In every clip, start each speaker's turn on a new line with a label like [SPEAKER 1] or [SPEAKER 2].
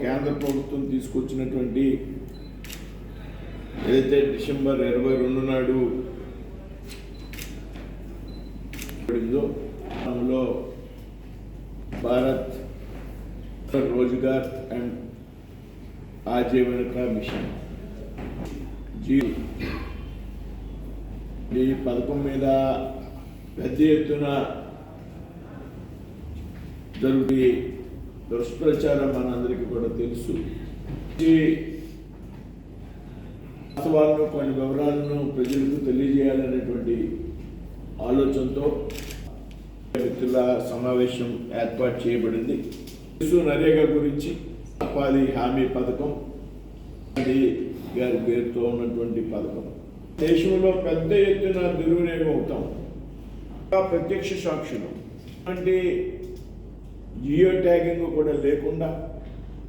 [SPEAKER 1] కేంద్ర ప్రభుత్వం తీసుకొచ్చినటువంటి ఏదైతే డిసెంబర్ ఇరవై రెండు నాడు పడిందో అందులో భారత్ రోజ్గార్ అండ్ ఆజీవనక మిషన్. జీ ఈ పథకం మీద పెద్ద ఎత్తున జరుగుతుంది దుష్ప్రచారం మనందరికీ కూడా తెలుసు. ఈ వాస్తవాలను కొన్ని వివరాలను ప్రజలకు తెలియజేయాలనేటువంటి ఆలోచనతో వ్యక్తుల సమావేశం ఏర్పాటు చేయబడింది. తెలుసు నరేగా గురించి ఉపాధి హామీ పథకం అది గారి పేరుతో ఉన్నటువంటి పథకం. దేశంలో పెద్ద ఎత్తున దుర్వినియోగం అవుతాం. ప్రత్యక్ష సాక్షులు. అంటే జియో ట్యాగింగ్ కూడా లేకుండా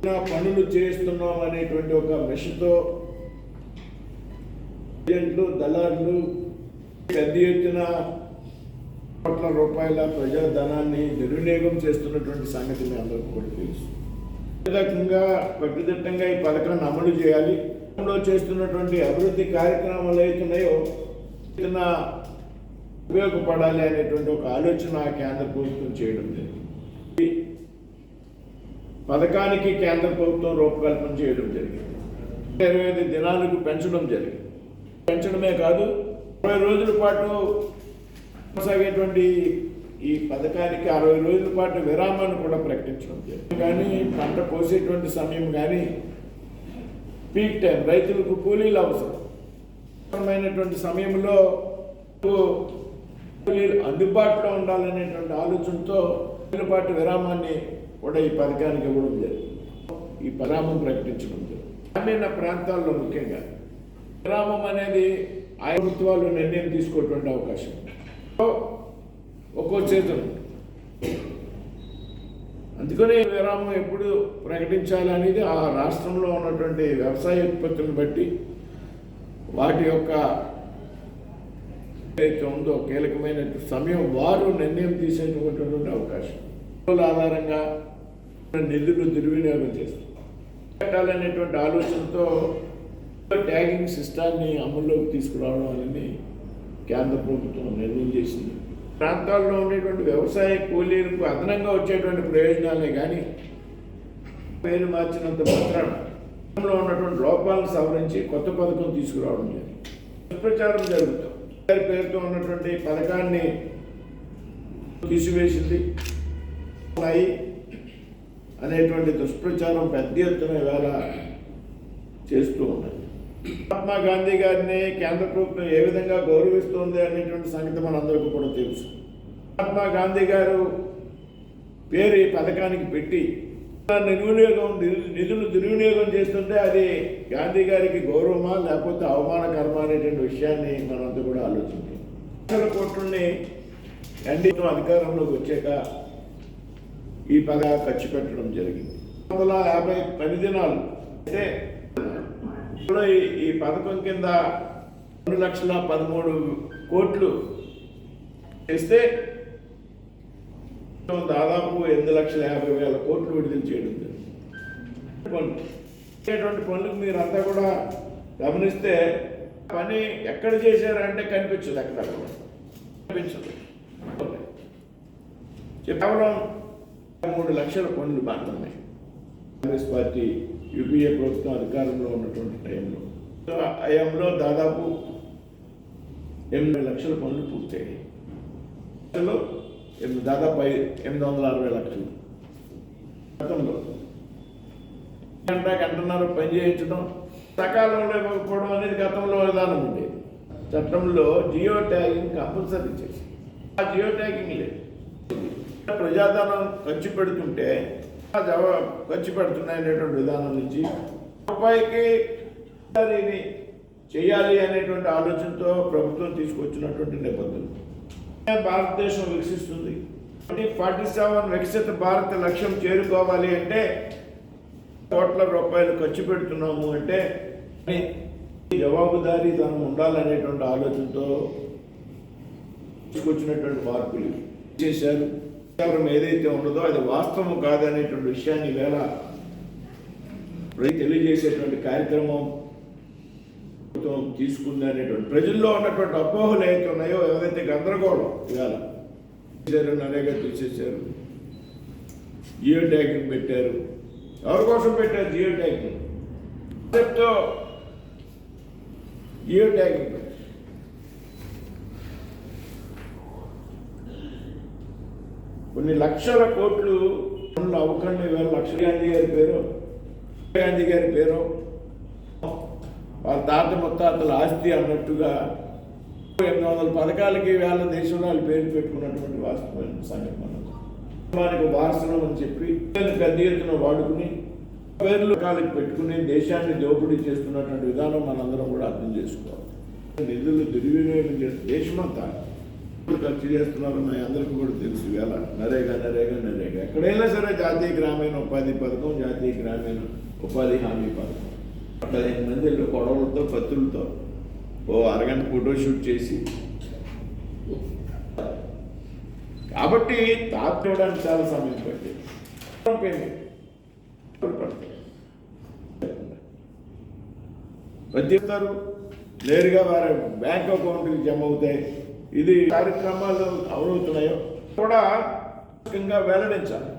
[SPEAKER 1] నా పనులు చేస్తున్నాం అనేటువంటి ఒక మెషతో ఏజెంట్లు దళారులు పెద్ద ఎత్తున కోట్ల రూపాయల ప్రజాధనాన్ని దుర్వినియోగం చేస్తున్నటువంటి సంగతి మీ అందరికీ కూడా తెలుసు. ఈ రకంగా కట్టుదిట్టంగా ఈ పథకాన్ని అమలు చేయాలి. చేస్తున్నటువంటి అభివృద్ధి కార్యక్రమాలు అవుతున్నాయో ఉపయోగపడాలి అనేటువంటి ఒక ఆలోచన కేంద్ర ప్రభుత్వం చేయడం జరిగింది. పథకానికి కేంద్ర ప్రభుత్వం రూపకల్పన చేయడం జరిగింది. ఇరవై ఐదు దినాలకు పెంచడం జరిగింది. పెంచడమే కాదు ఇరవై రోజుల పాటు కొనసాగేటువంటి ఈ పథకానికి అరవై రోజుల పాటు విరామాన్ని కూడా ప్రకటించడం జరిగింది. కానీ పంట కోసేటువంటి సమయం కానీ పీక్ టైం రైతులకు కూలీలు అవసరం. అవసరమైనటువంటి సమయంలో కూలీలు అందుబాటులో ఉండాలనేటువంటి ఆలోచనతో పాటు విరామాన్ని కూడా ఈ పథకానికి ఇవ్వడం జరిగింది. ఈ విరామం ప్రకటించడం జరిగింది. గ్రామీణ ప్రాంతాల్లో ముఖ్యంగా విరామం అనేది ఆయా ప్రభుత్వాలు నిర్ణయం తీసుకోటువంటి అవకాశం. ఒక్కో చేతులు. అందుకనే విరామం ఎప్పుడు ప్రకటించాలి అనేది ఆ రాష్ట్రంలో ఉన్నటువంటి వ్యవసాయ ఉత్పత్తులను బట్టి వాటి యొక్క ఏదైతే ఉందో కీలకమైన సమయం వారు నిర్ణయం తీసేటువంటి అవకాశం. ఆధారంగా నిధులు దుర్వినియోగం చేస్తుంది. పెట్టాలనేటువంటి ఆలోచనతో ట్యాగింగ్ సిస్టాన్ని అమల్లోకి తీసుకురావడం అనేది కేంద్ర ప్రభుత్వం నిర్ణయం చేసింది. ప్రాంతాల్లో ఉండేటువంటి వ్యవసాయ కూలీలకు అదనంగా వచ్చేటువంటి ప్రయోజనాలే కానీ పేరు మార్చినంత మాత్రం లో ఉన్నటువంటి లోపాలను సవరించి కొత్త పథకం తీసుకురావడం జరిగింది. దుష్ప్రచారం జరుగుతుంది పేరుతో ఉన్నటువంటి పథకాన్ని తీసివేసింది. ఉన్నాయి అనేటువంటి దుష్ప్రచారం పెద్ద ఎత్తున ఇవాళ చేస్తూ ఉన్నది మహాత్మా గాంధీ గారిని కేంద్ర ప్రభుత్వం ఏ విధంగా గౌరవిస్తుంది అనేటువంటి సంగతి మనందరికీ కూడా తెలుసు. మహాత్మా గాంధీ గారు పేరు ఈ పథకానికి పెట్టి నిర్వినియోగం నిధులు- నిధులు దుర్వినియోగం చేస్తుంటే అది గాంధీ గారికి గౌరవమా లేకపోతే అవమానకరమా అనేటువంటి విషయాన్ని మనంతా కూడా ఆలోచించాం కోట్లని ఎన్డీ అధికారంలోకి వచ్చాక ఈ పగ ఖర్చు పెట్టడం జరిగింది. వందల యాభై పది దినాలు. అయితే ఈ- ఈ పథకం కింద రెండు లక్షల పదమూడు కోట్లు ఇస్తే దాదాపు ఎనిమిది లక్షల యాభై వేల కోట్లు విడుదల చేయడం జరిగింది. పనులకు మీరంతా కూడా గమనిస్తే పని ఎక్కడ చేశారంటే కనిపించదు ఎక్కడ కూడా. కనిపించదు. కేవలం మూడు లక్షల పనులు ఉన్నాయి. కాంగ్రెస్ పార్టీ యూపీఏ ప్రభుత్వం అధికారంలో ఉన్నటువంటి టైంలో. అయంలో దాదాపు ఎనిమిది లక్షల పనులు పూర్తయ్యాయి. ఎనిమిది దాదాపు ఎనిమిది వందల అరవై లక్షలు. గతంలో గంట గంటన్నర పని చేయించడం సకాలంలో ఇవ్వకపోవడం అనేది గతంలో విధానం ఉండేది. చట్టంలో జియో ట్యాగింగ్ కంపల్సరీ చేసి ఆ జియో ట్యాగింగ్ లేదు. ప్రజాధనం ఖర్చు పెడుతుంటే ఆ జవాబు ఖర్చు పెడుతున్నాయనేటువంటి విధానం నుంచి రూపాయికి దీన్ని చేయాలి అనేటువంటి ఆలోచనతో ప్రభుత్వం తీసుకొచ్చినటువంటి నేపథ్యం. భారతదేశం వికసిస్తుంది. ఫార్టీ సెవెన్ వికసిత భారత లక్ష్యం చేరుకోవాలి అంటే కోట్ల రూపాయలు ఖర్చు పెడుతున్నాము అంటే ఈ జవాబుదారీతనం ఉండాలనేటువంటి ఆలోచనతో తీసుకొచ్చినటువంటి మార్పులు చేశారు. ప్రచారం ఏదైతే ఉన్నదో అది వాస్తవం కాదనేటువంటి విషయాన్ని ఈవేళ తెలియజేసేటువంటి కార్యక్రమం ప్రభుత్వం తీసుకుంది అనేటువంటి ప్రజల్లో ఉన్నటువంటి అపోహలు ఏవైతే ఉన్నాయో ఏదైతే గందరగోళం ఇవాళ నరేగా తీసేశారు. జియో ట్యాగింగ్ పెట్టారు. ఎవరి కోసం పెట్టారు జియో ట్యాగింగ్ జియో ట్యాగింగ్ పెట్టారు కొన్ని లక్షల కోట్లు పనులు అవ్వకుండా వేల లక్షల గాంధీ గారి పేరు. గాంధీ గారి పేరు. వాళ్ళ తాత ముత్తాతల ఆస్తి అన్నట్టుగా ఎనిమిది వందల పథకాలకి వేల దేశంలో వాళ్ళ పేరు పెట్టుకున్నటువంటి వాస్తవం సంగతి మనం. కుటుంబానికి వారసనం అని చెప్పి పెద్ద ఎత్తున వాడుకుని పేర్లు కాలకి పెట్టుకుని దేశాన్ని దోపిడీ చేస్తున్నటువంటి విధానం మనందరం కూడా అర్థం చేసుకోవాలి. నిధులు దుర్వినియోగం చేస్తే దేశమంతా ఖర్చు చేస్తున్నారు మన అందరికీ కూడా తెలుసు వేళ నరేగా నరేగా నరేగా ఎక్కడైనా సరే జాతీయ గ్రామీణ ఉపాధి పథకం జాతీయ గ్రామీణ ఉపాధి హామీ పథకం పదిహేను మంది కొడవలతో గొడవలతో ఓ అరగంట ఫోటో షూట్ చేసి కాబట్టి తాపడానికి చాలా సమయం పట్టింది పేమెంట్ నేరుగా వారి బ్యాంక్ అకౌంట్కి జమ అవుతాయి ఇది కార్యక్రమాలు అవరవుతున్నాయో కూడా ముఖ్యంగా వెల్లడించాలి.